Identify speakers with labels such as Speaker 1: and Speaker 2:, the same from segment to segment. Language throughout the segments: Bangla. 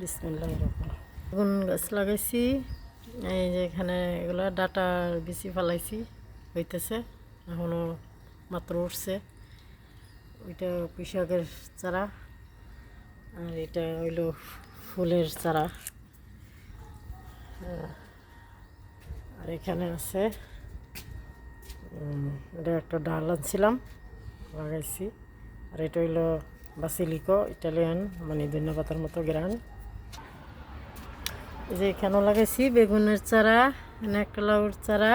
Speaker 1: বিসমিল্লাহ বেগুন গাছ লাগাইছি, এই যে এখানে এগুলো ডাটা বেশি ফেলাইছি, হইতেছে এখনও মাত্র উঠছে। ওইটা কৃষকের চারা, আর এটা হইল ফুলের চারা। আর এখানে আছে এটা একটা ডাল আনছিলাম, লাগাইছি। আর এটা হইল বাসিলিকো, ইটালিয়ান মানে ধন্যবাদের মতো গ্রান। যে এখানেও লাগাইছি, বেগুনের চারা এখানে একটা লাউর চারা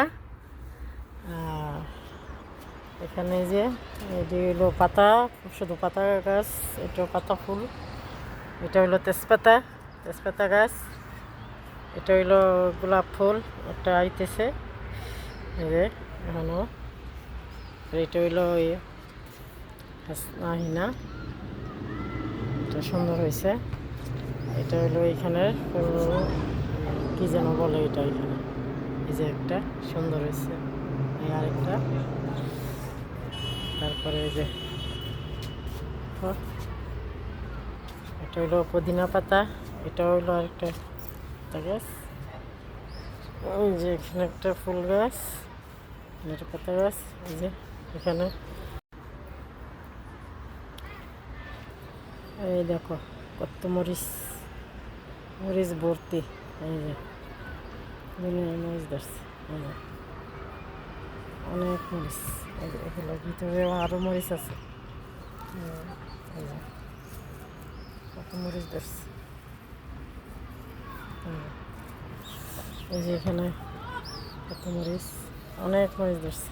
Speaker 1: এখানে যে এটি হইল পাতা শুধু পাতা গাছ এটা পাতা ফুল। এটা হইল তেজপাতা তেজপাতা গাছ। এটা হইল গোলাপ ফুল, একটা আইতেছে। এই যে, এখনও। আর এটা হইল ওই আহিনা এটা সুন্দর হয়েছে। এটা হলো এখানের ফুল- কি যেন বলে এটা এখানে। এই যে একটা সুন্দর হয়েছে। এই আরেকটা। তারপরে এই যে এটা হইল পুদিনা পাতা। এটা হইল আরেকটা পাতা গাছ। ওই যে এখানে একটা ফুল গাছ। এখানে একটা পাতা গাছ। এই যে এখানে। এই দেখো, কত মরিচ। মরিচ ভর্তি এই যে দুনিয়ার মরিচ ধরছে এই যে অনেক মরিচ এই যে এগুলো ভিতরে আরও মরিচ আছে এই যে কত মরিচ ধরছে এই যে। এখানে কত মরিচ অনেক মরিচ ধরছে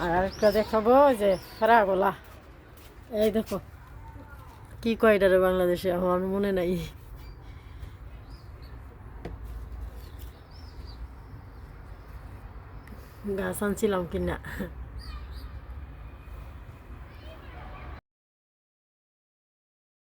Speaker 1: আর আরেকটা দেখাবো যে ফেরাগোলা এই দেখো কি কয়টারে বাংলাদেশে? আমার মনে নাই। গাছ আনছিলাম কিনা?